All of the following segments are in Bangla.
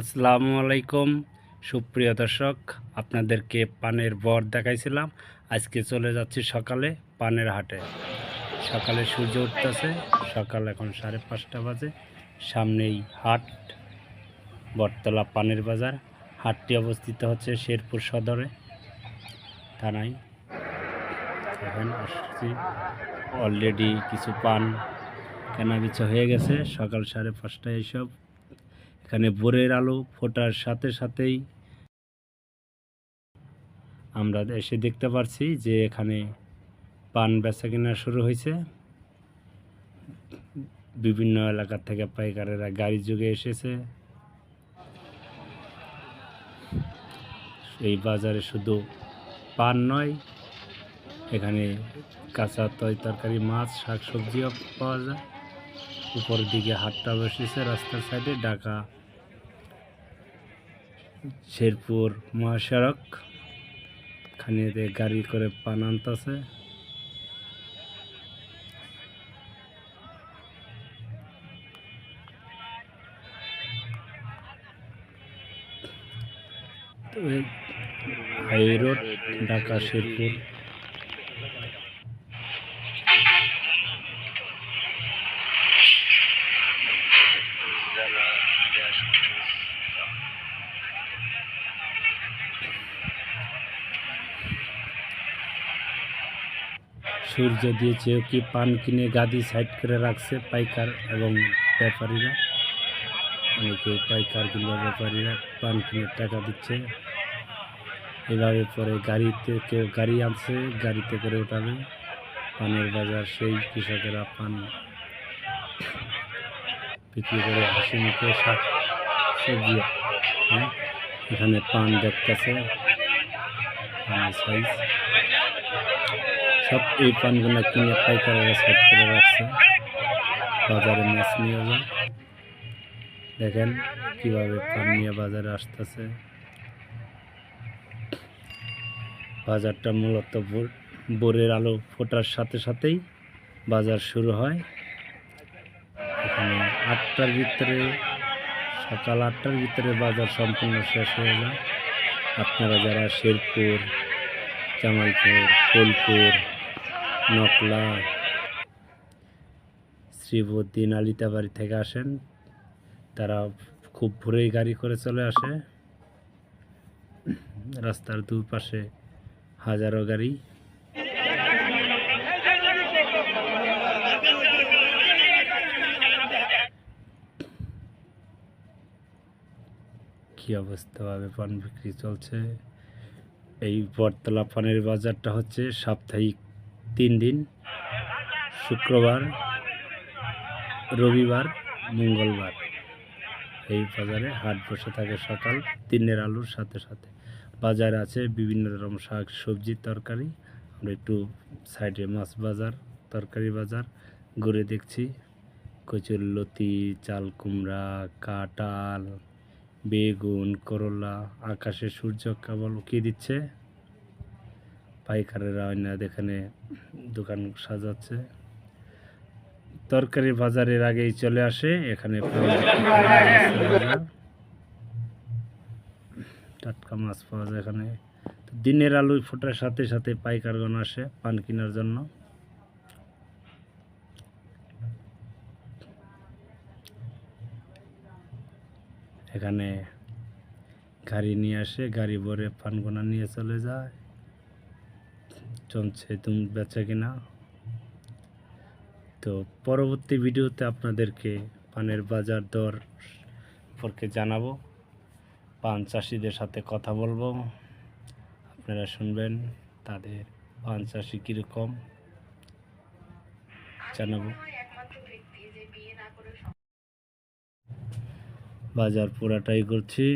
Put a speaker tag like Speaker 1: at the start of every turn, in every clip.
Speaker 1: আসসালামু আলাইকুম। সুপ্রিয় দর্শক, আপনাদেরকে পানের বর দেখাইছিলাম। আজকে চলে যাচ্ছি সকালে পানের হাটে। সকালে সূর্য উঠতেছে, সকাল এখন সাড়ে পাঁচটা বাজে। সামনেই হাট, বটতলা পানের বাজার। হাটটি অবস্থিত হচ্ছে শেরপুর সদরে। থানায় এখন আসছি। অলরেডি কিছু পান কেনাবেচা হয়ে গেছে। সকাল সাড়ে পাঁচটায় এইসব এখানে ভোরের আলো ফোটার সাথে সাথেই আমরা এসে দেখতে পারছি যে এখানে পান বেচা কেনা শুরু হয়েছে। বিভিন্ন এলাকা থেকে পাইকারেরা গাড়ি যুগে এসেছে। এই বাজারে শুধু পান নয়, এখানে কাঁচা তয় তরকারি, মাছ, শাকসবজিও পাওয়া যায়। উপরের দিকে হাটটা বসেছে, রাস্তার সাইডে ঢাকা, শেরপুর মহাসড়ক। এখানে যে গাড়ি করে পান আনতেছে। High road, Dhaka, Sherpur. সূর্য দিয়েছে কি পান কিনে গাদি সাইড করে রাখছে পাইকার এবং ব্যাপারীরা। অনেকে পাইকার কিংবা ব্যাপারীরা পান কিনে টাকা দিচ্ছে। এভাবে পরে গাড়িতে কেউ গাড়ি আনছে, গাড়িতে করে ওঠাবে পানের বাজার সেই কৃষকেরা পান বিক্রি করে হাসি মুখে শাক, সবজি। হ্যাঁ এখানে পান দেখতেছে, পানের সাইজ সব এই পানগুলো কিনে পাইকারেরা সাইড করে রাখছে। বাজারে মাছ নিয়ে যায়। দেখেন কীভাবে পান নিয়ে বাজারে আসতেছে। বাজারটা মূলত ভোরের আলো ফোটার সাথে সাথেই বাজার শুরু হয়। এখানে আটটার ভিতরে, সকাল আটটার ভিতরে বাজার সম্পূর্ণ শেষ হয়ে যায়। আপনারা যারা শেরপুর, জামালপুর, ফুলপুর নকলা। শ্রীবদ্দী নালিতাবাড়ি থেকে আসেন। তারা খুব ভোরেই গাড়ি করে চলে আসে। রাস্তার দুপাশে হাজারো গাড়ি। কি অবস্থাভাবে পান বিক্রি চলছে। এই বটতলা পানের বাজারটা হচ্ছে সাপ্তাহিক তিন দিন, শুক্রবার, রবিবার, মঙ্গলবার। এই বাজারে হাট বসে থাকে সকাল, দিনের আলুর সাথে সাথে। বাজারে আছে বিভিন্ন রকম শাক, সবজি, তরকারি। আমরা একটু সাইডে মাছ বাজার, তরকারি বাজার ঘুরে দেখছি। কচুর লতি, চাল কুমড়া, কাঁঠাল, বেগুন, করলা, আকাশে সূর্য কেবল উকিয়ে দিচ্ছে। পাইকারেরা অন্য এখানে দোকান সাজাচ্ছে। তরকারি বাজারের আগেই চলে আসে, এখানে টাটকা মাছ পাওয়া যায় এখানে। দিনের আলু ফোটার সাথে সাথে পাইকারগণ আসে পান কেনার জন্য। এখানে গাড়ি নিয়ে আসে, গাড়ি ভরে পানগোনা নিয়ে চলে যায়। চলছে, তুমি বেচা কিনা? তো পরবর্তী ভিডিওতে আপনাদেরকে পানের বাজার দর সম্পর্কে জানাব। পান চাষিদের সাথে কথা বলব। আপনারা শুনবেন তাদের পান চাষি কীরকম জানাব। বাজার পুরাটাই করছি।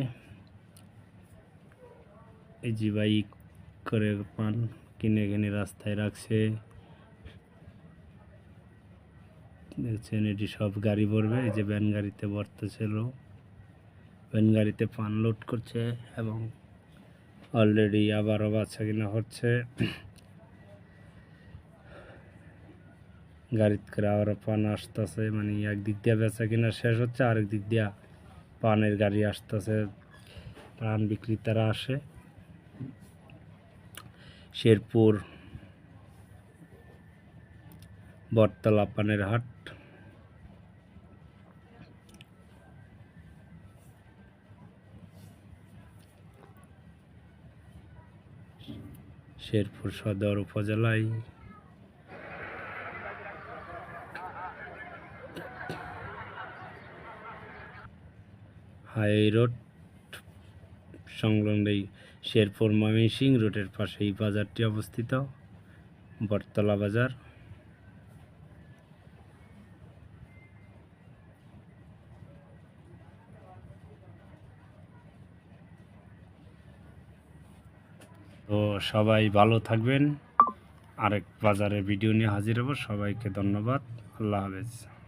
Speaker 1: এই যে বাইক করে পান কিনে কিনে রাস্তায় রাখছে। দেখছেন, এটি সব গাড়ি ভরবে। এই যে ভ্যান গাড়িতে ভরতেছিল ভ্যান গাড়িতে পান লোড করছে এবং অলরেডি আবারও বাচ্চা কিনা হচ্ছে। গাড়িতে করে আবারও পান আসতেছে। মানে একদিক দিয়ে বেচা কিনা শেষ হচ্ছে, আরেক দিক দিয়া পানের গাড়ি আসতেছে। পান বিক্রেতারা আসে। শেরপুর বটতলা পানের হাট শেরপুর সদর উপজেলায়। হাই রোড সংলগ্ন শেরপুর ময়মনসিং রোডের পাশে এই বাজারটি অবস্থিত, বটতলা বাজার। তো সবাই ভালো থাকবেন। আরেক বাজারে ভিডিও নিয়ে হাজির হব। সবাইকে ধন্যবাদ। আল্লাহ হাফেজ।